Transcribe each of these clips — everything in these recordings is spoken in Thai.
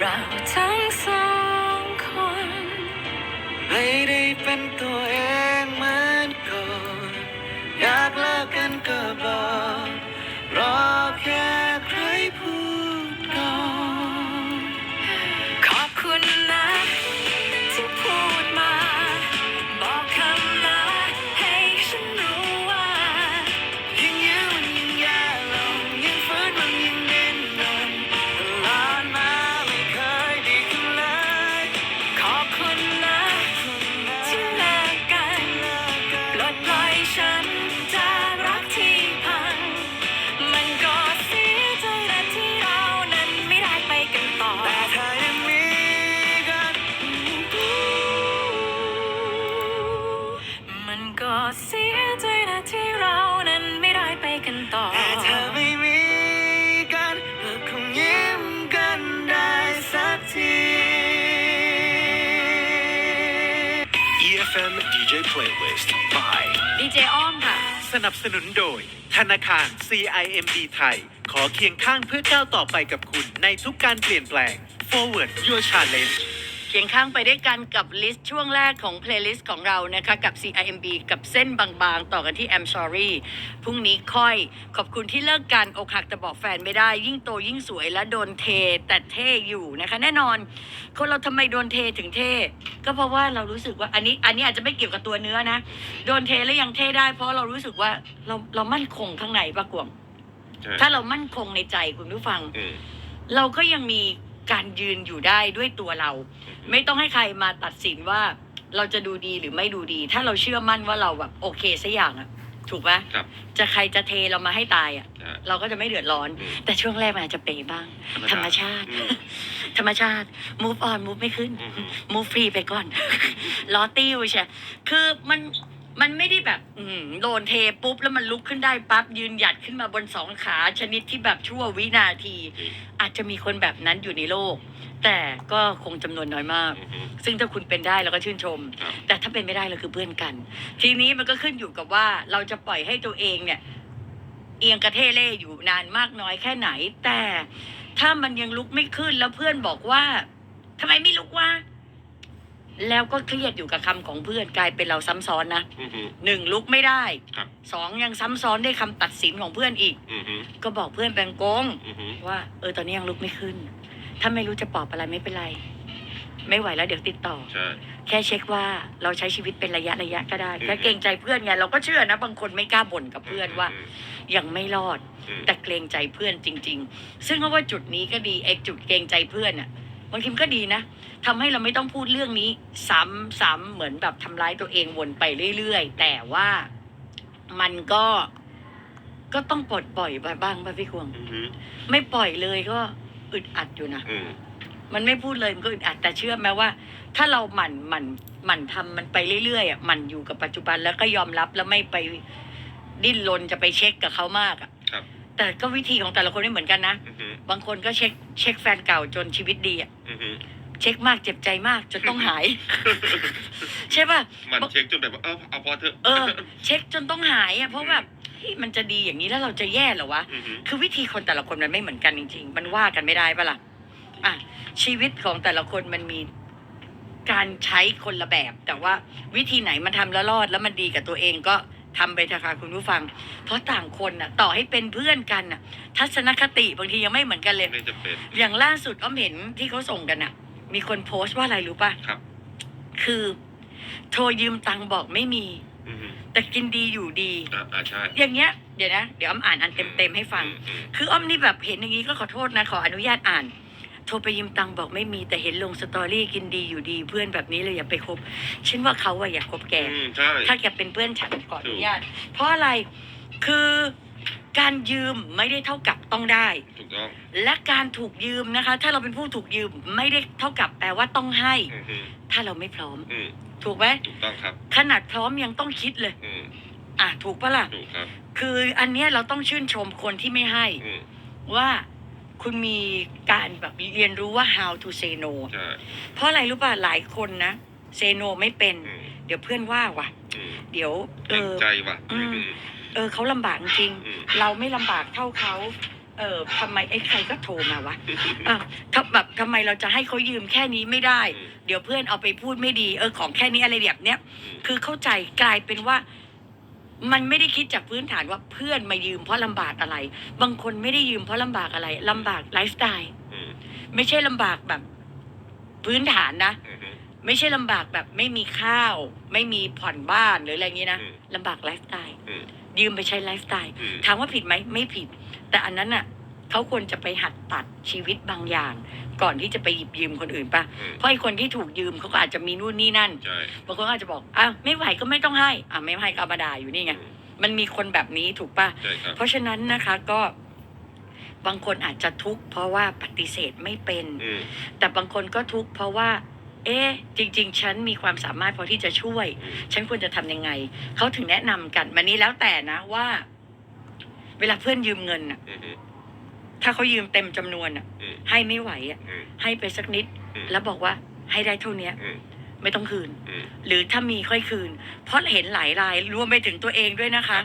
เราทั้งสอง Playlist by ดีเจอ้อมค่ะ สนับสนุนโดย ธนาคาร CIMB ไทย ขอเคียงข้างเพื่อก้าวต่อไปกับคุณในทุกการเปลี่ยนแปลง Forward Your Challenge เคียงข้างไปด้วยกันกับลิสต์ช่วงแรกของเพลย์ลิสต์ของเรานะคะกับ CIMB กับเส้นบางๆ ต่อกันที่ I'm Sorry พรุ่งนี้ค่อยขอบคุณที่เลิกกันอกหักแต่บอกแฟนไม่ได้ ยิ่งโตยิ่งสวยและโดนเทแต่เท่อยู่นะคะ แน่นอน คนเราทำไมโดนเทถึงเท่ ก็เพราะว่าเรารู้สึกว่าอันนี้อันนี้อาจจะไม่เกี่ยวกับตัวเนื้อนะโดนเทแล้วยังเท่ได้ เพราะเรารู้สึกว่าเราเรามั่นคงข้างในปะกวงถ้าเรามั่นคงในใจคุณผู้ฟัง เราก็ยังมี การยืนอยู่ได้ด้วยตัวเรา ไม่ต้องให้ใครมาตัดสินว่าเราจะดูดีหรือไม่ดูดี ถ้าเราเชื่อมั่นว่าเราแบบโอเคสักอย่างอะถูกไหมครับจะใครจะเทเรามาให้ตายอะอ่าเราก็จะไม่เดือดร้อน อืม แต่ช่วงแรกมันอาจจะเปย์บ้าง ธรรมชาติ อืมธรรมชาติ move on move ไม่ขึ้น อืม move free ไปก่อน ล้อติ้วใช่ คือมัน มันไม่ได้แบบอืมโดนเทปุ๊บแล้วมันลุกขึ้นได้ปั๊บยืนหยัดขึ้นมาบนสองขาชนิดที่แบบชั่ววินาทีอืมอาจจะมีคนแบบนั้นอยู่ในโลก แต่ก็คงจำนวนน้อยมาก อือฮึ ซึ่งถ้าคุณเป็นได้เราก็ชื่นชม ครับ แต่ถ้าเป็นไม่ได้เราคือเพื่อนกัน ทีนี้มันก็ขึ้นอยู่กับว่าเราจะปล่อยให้ตัวเองเนี่ย เอียงกระเทเล่อยู่นานมากน้อยแค่ไหน แต่ถ้ามันยังลุกไม่ขึ้นแล้วเพื่อนบอกว่าทำไมไม่ลุกวะ แล้วก็เครียดอยู่กับคำของเพื่อนกลายเป็นเราซ้ำซ้อนนะอือฮึ หนึ่งลุกไม่ได้ครับ สองยังซ้ำซ้อนด้วยคำตัดสินของเพื่อนอีก อือฮึก็บอกเพื่อนแบงโกง อือฮึว่าเออตอนนี้ยังลุกไม่ขึ้น ถ้าไม่รู้จะปลอบอะไรไม่เป็นไร ไม่ไหวแล้วเดี๋ยวติดต่อ ใช่ แค่เช็คว่าเราใช้ชีวิตเป็นระยะระยะก็ได้อืมก็เกรงใจเพื่อนไงเราก็เชื่อนะบางคนไม่กล้าบ่นกับเพื่อนว่า ยังไม่รอด อืมแต่เกรงใจเพื่อนจริง ๆ ซึ่งก็ว่าจุดนี้ก็ดีไอ้จุดเกรงใจเพื่อนอะ บางทีมันก็ดีนะทำให้เราไม่ต้องพูดเรื่องนี้ ซ้ำซ้ำเหมือนแบบทำร้ายตัวเองวนไปเรื่อยๆ แต่ว่ามันก็ก็ต้องปลดปล่อยไปบ้างป่ะพี่ควงอือฮึไม่ปล่อยเลยก็อึดอัดอยู่นะอืมมันไม่พูดเลยมันก็อึดอัดแต่เชื่อไหมว่า ถ้าเราหมั่นหมั่นหมั่นทำมันไปเรื่อยๆอะหมั่นอยู่กับปัจจุบันแล้วก็ยอมรับแล้วไม่ไปดิ้นรนจะไปเช็คกับเขามากอะครับ แต่ก็วิธีของแต่ละคนไม่เหมือนกันนะ อือฮึบางคนก็เช็คเช็คแฟนเก่าจนชีวิตดีอะอือฮึเช็คมากเจ็บใจมากจนต้องหาย ใช่ป่ะ มันเช็คจนแบบว่าเออเอาพอเถอะเออ เช็คจนต้องหายอะเพราะแบบเฮ้ยมันจะดีอย่างนี้แล้วเราจะแย่เหรอวะ อือฮึคือวิธีคนแต่ละคนมันไม่เหมือนกันจริง ๆ มันว่ากันไม่ได้ปะล่ะ อะ ชีวิตของแต่ละคนมันมีการใช้คนละแบบ แต่ว่าวิธีไหนมันทำแล้วรอดแล้วมันดีกับตัวเองก็ ทำไปเถอะค่ะคุณผู้ฟัง เพราะต่างคนน่ะ ต่อให้เป็นเพื่อนกันน่ะ ทัศนคติบางทียังไม่เหมือนกันเลย ไม่จะเป็นอย่างล่าสุดอ้อมเห็นที่เขาส่งกันน่ะ มีคนโพสต์ว่าอะไรรู้ป่ะครับ คือโทรยืมตังค์บอกไม่มี อือฮึแต่กินดีอยู่ดี อ่าอ่าใช่อย่างเงี้ยเดี๋ยวนะ เดี๋ยวอ้อมอ่านอันเต็มๆให้ฟัง อืมอืมคืออ้อมนี่แบบเห็นอย่างนี้ก็ขอโทษนะ ขออนุญาตอ่าน โทรไปยืมตังค์บอกไม่มีแต่เห็นลงสตอรี่กินดีอยู่ดีเพื่อนแบบนี้เลยอย่าไปคบฉันว่าเขาอะอยากคบแก อืมใช่ ถ้าแกเป็นเพื่อนฉันขออนุญาตเพราะอะไรคือการยืมไม่ได้เท่ากับต้องได้ ถูกต้องและการถูกยืมนะคะ ถ้าเราเป็นผู้ถูกยืมไม่ได้เท่ากับแปลว่าต้องให้ อือฮึถ้าเราไม่พร้อม อืมถูกไหมถูกต้องครับ ขนาดพร้อมยังต้องคิดเลย อืมอะถูกปะล่ะ ถูกครับ คืออันเนี้ยเราต้องชื่นชมคนที่ไม่ให้ อืมว่า คุณมีการแบบเรียนรู้ว่า how to say no ใช่เพราะอะไรรู้ป่ะหลายคนนะ say no ไม่เป็น อืมเดี๋ยวเพื่อนว่าว่ะ อืมเดี๋ยว เอเกรงอใจว่ะอืมอืม เออเขาลำบากจริง อืมเราไม่ลำบากเท่าเขา เออทำไมไอ้ใครก็โทรมาวะเออถ้าแบบทำไมเราจะให้เขายืมแค่นี้ไม่ได้ อืมเดี๋ยวเพื่อนเอาไปพูดไม่ดี เออของแค่นี้อะไรแบบเนี้ย คือเข้าใจกลายเป็นว่า มันไม่ได้คิดจากพื้นฐานว่าเพื่อนมายืมเพราะลำบากอะไร บางคนไม่ได้ยืมเพราะลำบากอะไรลำบากไลฟ์สไตล์อืมไม่ใช่ลำบากแบบพื้นฐานนะ อืมอืม ไม่ใช่ลำบากแบบไม่มีข้าว ไม่มีผ่อนบ้านหรืออะไรอย่างนี้นะอืม ลำบากไลฟ์สไตล์อืมยืมไปใช้ไลฟ์สไตล์อืมถามว่าผิดไหมไม่ผิด แต่อันนั้นน่ะเขาควรจะไปหัดตัดชีวิตบางอย่าง ก่อนที่จะไปหยิบยืมคนอื่นปะอืมเพราะไอ้คนที่ถูกยืมเขาก็อาจจะมีนู่นนี่นั่น ใช่บางคนก็อาจจะบอกอ้าวไม่ไหวก็ไม่ต้องให้อะไม่ให้ก็เอามาด่าอยู่นี่ไงอืมมันมีคนแบบนี้ถูกปะ ใช่ครับเพราะฉะนั้นนะคะก็บางคนอาจจะทุกข์เพราะว่าปฏิเสธไม่เป็น อืมแต่บางคนก็ทุกข์เพราะว่า เอ๊ะจริง ๆ ฉันมีความสามารถพอที่จะช่วย อืมฉันควรจะทำยังไง เขาถึงแนะนำกันมันนี้แล้วแต่นะว่า เวลาเพื่อนยืมเงินน่ะ อืมอืม ถ้าเขายืมเต็มจำนวนน่ะ อืมให้ไม่ไหวอะ อืมให้ไปสักนิด อืมแล้วบอกว่าให้ได้เท่าเนี้ย อืมไม่ต้องคืน อืม หรือถ้ามีค่อยคืน เพราะเห็นหลายรายรวมไปถึงตัวเองด้วยนะคะ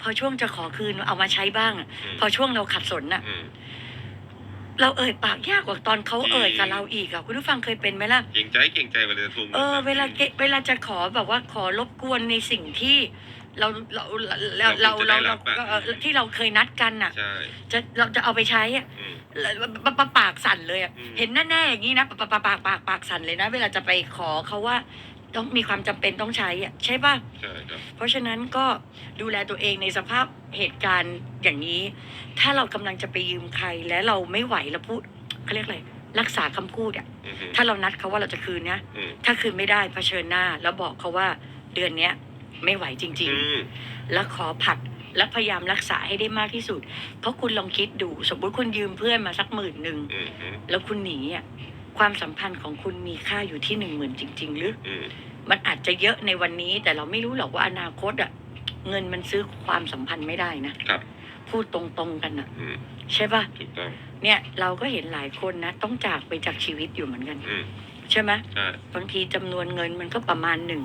พอช่วงจะขอคืนเอามาใช้บ้างอะมพอช่วงเราขัดสนน่ะ อืม เราเอ่ยปากยากกว่าตอนเขาจริงเอ่ยกับเราอีกอะคุณผู้ฟังเคยเป็นไหมล่ะ เก่งใจเก่งใจเวลาจะทวงงินเออแบบเวลาเกเวลาจะขอแบบว่าขอรบกวนในสิ่งที่ เราเราเราเราเราเราเออที่เราเคยนัดกันน่ะ ใช่จะเราจะเอาไปใช้อะอืมแล้วปะปะปากสั่นเลยอะอืม เห็นแน่ๆอย่างนี้นะปะปะปะปากปากปากสั่นเลยนะ เวลาจะไปขอเขาว่า ต้องมีความจำเป็นต้องใช้อะใช่ป่ะ ใช่ครับ เพราะฉะนั้นก็ดูแลตัวเองในสภาพเหตุการณ์อย่างนี้ ถ้าเรากำลังจะไปยืมใครและเราไม่ไหวแล้วพูดเขาเรียกอะไรรักษาคำพูดอะอืมอืมถ้าเรานัดเขาว่าเราจะคืนนะ อืมถ้าคืนไม่ได้เผชิญหน้า แล้วบอกเขาว่าเดือนเนี้ย ไม่ไหวจริงอืมๆแล้วขอผัดและพยายามรักษาให้ได้มากที่สุด เพราะคุณลองคิดดู สมมติคุณยืมเพื่อนมาสักหมื่นหนึ่งอืมอืมแล้วคุณหนีอะความสัมพันธ์ของคุณมีค่าอยู่ที่หนึ่งหมื่นจริง ๆ หรืออืมมันอาจจะเยอะในวันนี้ แต่เราไม่รู้หรอกว่าอนาคตอะเงินมันซื้อความสัมพันธ์ไม่ได้นะครับ พูดตรงๆกันอะอืมใช่ปะถูกต้องเนี่ยเราก็เห็นหลายคนนะ ต้องจากไปจากชีวิตอยู่เหมือนกันอืม ใช่ไหมใช่บางทีจำนวนเงินมันก็ประมาณหนึ่ง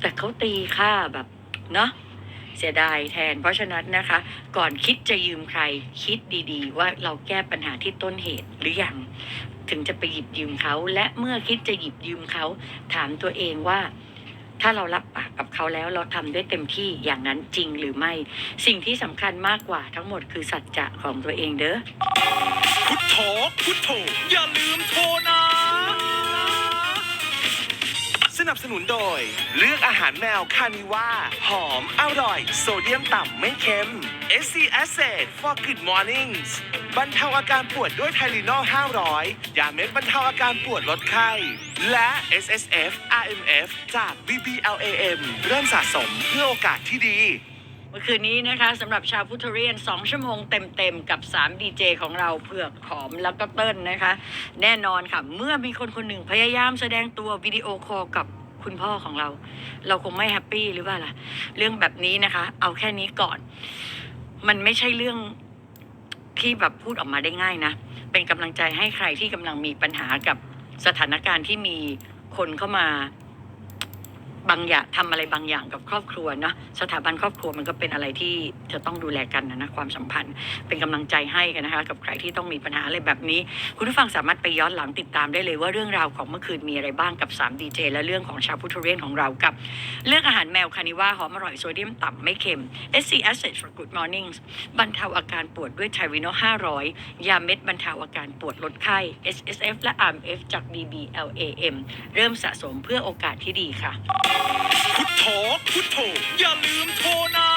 แต่เขาตีค่าแบบเนาะเสียดายแทน เพราะฉะนั้นนะคะ ก่อนคิดจะยืมใครคิดดีๆ ว่าเราแก้ปัญหาที่ต้นเหตุหรือยังถึงจะไปหยิบยืมเขา และเมื่อคิดจะหยิบยืมเขา ถามตัวเองว่า ถ้าเรารับปากกับเขาแล้วเราทำด้วยเต็มที่อย่างนั้นจริงหรือไม่ สิ่งที่สำคัญมากกว่าทั้งหมดคือสัจจะของตัวเองเด้อพุทโธพุทโธอย่าลืมโทรนะ นับสนุนโดย เลือกอาหารแมวคานิว่าหอม อร่อย โซเดียมต่ำไม่เค็ม SC Acid for Good Mornings บรรเทาอาการปวดด้วยไทลินอล500 ยาเม็ดบรรเทาอาการปวดลดไข้ และ SSF RMF จาก BBLAM เริ่มสะสมเพื่อโอกาสที่ดี มื่อคืนนี้นะคะสำหรับชาวพุทธเรียน 2 ชั่วโมงเต็มๆ กับ3ดีเจของเราเผือกหอมแล้วก็เติ้ลนะคะ แน่นอนค่ะ เมื่อมีคนคนหนึ่งพยายามแสดงตัววิดีโอคอลกับคุณพ่อของเรา เราคงไม่แฮปปี้หรือเปล่าล่ะ เรื่องแบบนี้นะคะ เอาแค่นี้ก่อน มันไม่ใช่เรื่องที่แบบพูดออกมาได้ง่ายนะ เป็นกำลังใจให้ใครที่กำลังมีปัญหากับสถานการณ์ที่มีคนเข้ามา บางอย่างทำอะไรบางอย่างกับครอบครัวเนอะสถาบันครอบครัวมันก็เป็นอะไรที่จะต้องดูแลกันนะนะความสัมพันธ์ เป็นกำลังใจให้กันนะคะ กับใครที่ต้องมีปัญหาอะไรแบบนี้ คุณผู้ฟังสามารถไปย้อนหลังติดตามได้เลยว่าเรื่องราวของเมื่อคืนมีอะไรบ้างกับ3ดีเจและเรื่องของชาวพุทธเรียนของเรากับเลือกอาหารแมวคานิว่าหอมอร่อยโซเดียมต่ำไม่เค็ม SC Acid for Good Mornings บรรเทาอาการปวดด้วยไทริโน500 ยาเม็ดบรรเทาอาการปวดลดไข้ SSF และ RMF จาก BBLAM เริ่มสะสมเพื่อโอกาสที่ดีค่ะพุทโธพุทโธอย่าลืมโทรนะ